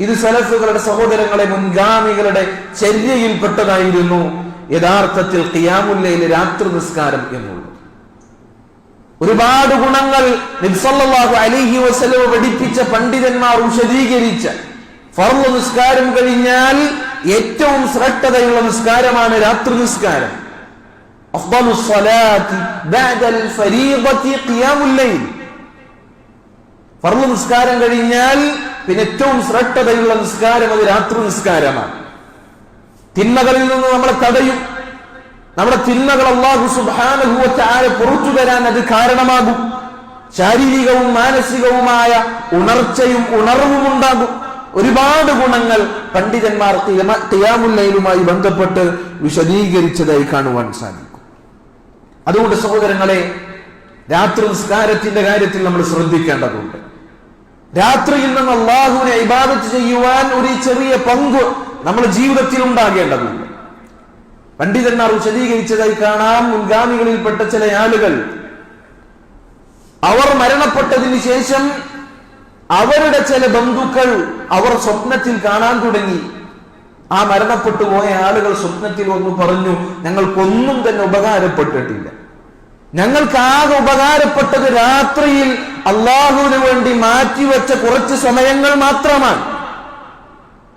ഇത് സലഫുകളുടെ സഹോദരങ്ങളെ മുൻഗാമികളുടെ ചര്യയിൽപ്പെട്ടതായിരുന്നു. യഥാർത്ഥത്തിൽ ഖിയാമുല്ലയിലെ രാത്രി നിസ്കാരം എന്നുള്ളത്. ഒരുപാട് ഗുണങ്ങൾ അലിഹി വസലവ് പഠിപ്പിച്ച പണ്ഡിതന്മാർ വിശദീകരിച്ച ഫർൾ നിസ്കാരം കഴിഞ്ഞാൽ ഏറ്റവും ശ്രേഷ്ഠതയുള്ള നിസ്കാരമാണ് രാത്രി നിസ്കാരം. ഫർൾ നിസ്കാരം കഴിഞ്ഞാൽ പിന്നെ ഏറ്റവും ശ്രദ്ധതയുള്ള നിസ്കാരം അത് രാത്രി നിസ്കാരമാണ്. തിന്മകളിൽ നിന്ന് നമ്മളെ തടയും. നമ്മുടെ തിന്മകൾ അള്ളാഹു സുബാനുഭൂവത്താരെ പുറത്തു തരാൻ അത് കാരണമാകും. ശാരീരികവും മാനസികവുമായ ഉണർച്ചയും ഉണർവും ഉണ്ടാകും. ഒരുപാട് ഗുണങ്ങൾ പണ്ഡിതന്മാർ തിയാമുല്ലയിലുമായി ബന്ധപ്പെട്ട് വിശദീകരിച്ചതായി കാണുവാൻ സാധിക്കും. അതുകൊണ്ട് സഹോദരങ്ങളെ രാത്രി നിസ്കാരത്തിന്റെ കാര്യത്തിൽ നമ്മൾ ശ്രദ്ധിക്കേണ്ടതുണ്ട്. രാത്രിയിൽ നിന്ന് അള്ളാഹുവിനെ ഇബാദത്ത് ചെയ്യുവാൻ ഒരു ചെറിയ പങ്ക് നമ്മുടെ ജീവിതത്തിൽ ഉണ്ടാകേണ്ടതുണ്ട്. പണ്ഡിതന്മാർ വിശദീകരിച്ചതായി കാണാം മുൻഗാമികളിൽപ്പെട്ട ചില ആളുകൾ. അവർ മരണപ്പെട്ടതിന് ശേഷം അവരുടെ ചില ബന്ധുക്കൾ അവർ സ്വപ്നത്തിൽ കാണാൻ തുടങ്ങി. ആ മരണപ്പെട്ടു പോയ ആളുകൾ സ്വപ്നത്തിൽ ഒന്ന് പറഞ്ഞു ഞങ്ങൾക്കൊന്നും തന്നെ ഉപകാരപ്പെട്ടിട്ടില്ല. ഞങ്ങൾക്ക് ആകെ ഉപകാരപ്പെട്ടത് രാത്രിയിൽ അള്ളാഹുവിന് വേണ്ടി മാറ്റിവെച്ച കുറച്ച് സമയങ്ങൾ മാത്രമാണ്.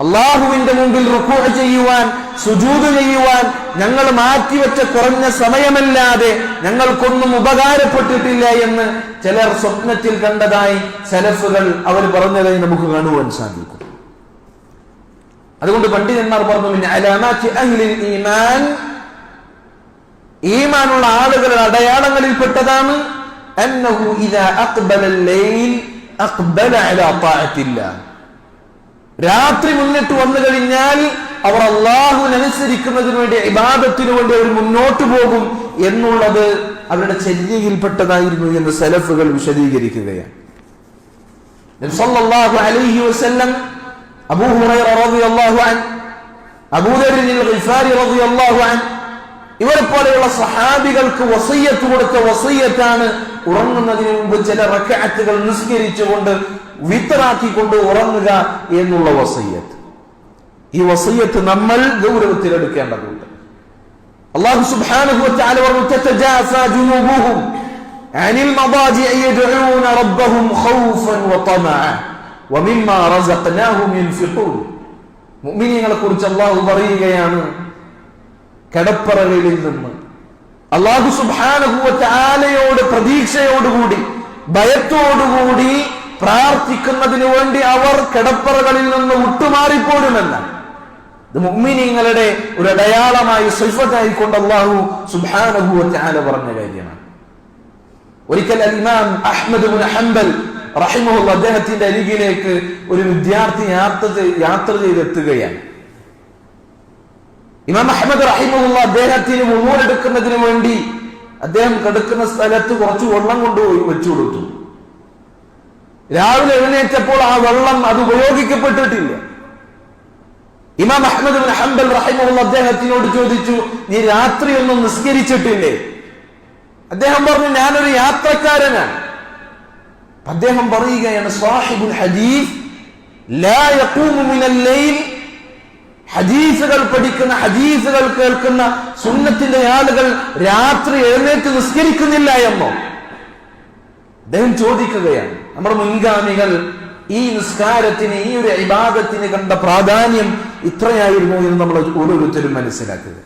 അള്ളാഹുവിന്റെ മുമ്പിൽ റുക്കു ചെയ്യുവാൻ സുജൂത് ചെയ്യുവാൻ ഞങ്ങൾ മാറ്റിവെച്ച കുറഞ്ഞ സമയമല്ലാതെ ഞങ്ങൾക്കൊന്നും ഉപകാരപ്പെട്ടിട്ടില്ല എന്ന് ചിലർ സ്വപ്നത്തിൽ കണ്ടതായി സലഫുകൾ അവർ പറഞ്ഞതായി നമുക്ക് കാണുവാൻ സാധിക്കും. അതുകൊണ്ട് പണ്ഡിതന്മാർ പറഞ്ഞു ഈമാൻ. ഈമാനുള്ള ആളുകളുടെ അടയാളങ്ങളിൽപ്പെട്ടതാണ്. അന്നഹു أقبل الليل أقبل على طاعة الله. രാത്രി മുന്നിട്ട് വന്നു കഴിഞ്ഞാൽ അവർ അള്ളാഹുവിനനുസരിക്കുന്നതിന് വേണ്ടി ഇബാദത്തിനു വേണ്ടി അവർ മുന്നോട്ട് പോകും എന്നുള്ളത് അവരുടെ ചര്യയിൽപ്പെട്ടതായിരുന്നു എന്ന് സലഫുകൾ വിശദീകരിക്കുകയാണ്. അലൈഹി അബൂ ഹുറൈറ റളിയല്ലാഹു അബൂദരിൽ റളിയല്ലാഹു അൻ ഇവരെ പോലെയുള്ള സഹാബികൾക്ക് വസയ്യത്ത് കൊടുത്ത വസയ്യത്താണ് ഉറങ്ങുന്നതിന് മുമ്പ് ചില റക്അത്തുകൾ നിസ്കരിച്ചുകൊണ്ട് വിത്തറാക്കിക്കൊണ്ട് ഉറങ്ങുക എന്നുള്ള വസയ്യത്ത്. ഈ വസയ്യത്ത് നമ്മൾ ഗൗരവത്തിലെടുക്കേണ്ടതുണ്ട്. അള്ളാഹു സുബ്ഹാനഹു വതആല പറഞ്ഞു അനിൽ മദാജിഇ യദ്ഊന റബ്ബഹും ഖൗഫൻ വതമഅ വമിമ്മാ റസഖ്നാഹും യുൻഫിഖൂൻ. മുഅ്മിനീങ്ങളെ കുറിച്ച് അള്ളാഹു പറയുകയാണ് കിടപ്പറകളിൽ നിന്ന് അള്ളാഹു സുബ്ഹാനഹു വതആലയോട് പ്രതീക്ഷയോടുകൂടി ഭയത്തോടുകൂടി പ്രാർത്ഥിക്കുന്നതിന് വേണ്ടി അവർ കിടപ്പറകളിൽ നിന്ന് വിട്ടുമാറിപ്പോരുമെന്ന് ഇത് മുഅ്മിനീങ്ങളുടെ ഒരു അടയാളമായി സിഫത്തായി കൊണ്ട് അള്ളാഹു സുബ്ഹാനഹു വതആല പറഞ്ഞ കാര്യമാണ്. ഒരിക്കൽ ഇമാം അഹമ്മദ് ഹംബൽ റഹിമഹുള്ള അദ്ദേഹത്തിന്റെ അരികിലേക്ക് ഒരു വിദ്യാർത്ഥി യാത്ര യാത്ര ചെയ്തെത്തുകയാണ്. ഇമാം അഹമ്മദ് റഹിമുള്ള അദ്ദേഹത്തിന് മുന്നൂറെടുക്കുന്നതിന് വേണ്ടി അദ്ദേഹം കിടക്കുന്ന സ്ഥലത്ത് കുറച്ച് വെള്ളം കൊണ്ടുപോയി വെച്ചു കൊടുത്തു. രാവിലെ എഴുന്നേറ്റപ്പോൾ ആ വെള്ളം അത് ഉപയോഗിക്കപ്പെട്ടിട്ടില്ല. ഇമാം അഹമ്മദ് ഹംബൽ റഹിമുള്ള അദ്ദേഹത്തിനോട് ചോദിച്ചു നീ രാത്രി ഒന്നും നിസ്കരിച്ചിട്ടില്ലേ? അദ്ദേഹം പറഞ്ഞു ഞാനൊരു യാത്രക്കാരനാണ്. അദ്ദേഹം പറയുകയാണ് സാഹിബുൽ ഹദീസ് ലാ യഖൂമു മിനൽ ലൈൽ ഹദീസുകൾ പഠിക്കുന്ന ഹദീസുകൾ കേൾക്കുന്ന സുന്നത്തിന്റെ ആളുകൾ രാത്രി എഴുന്നേറ്റ് നിസ്കരിക്കുന്നില്ല എന്നോ? അദ്ദേഹം ചോദിക്കുകയാണ് നമ്മുടെ മുൻഗാമികൾ ഈ നിസ്കാരത്തിന് ഈ ഒരു ഇബാദത്തിന് കണ്ട പ്രാധാന്യം ഇത്രയായിരുന്നു എന്ന് നമ്മൾ ഓരോരുത്തരും മനസ്സിലാക്കുക.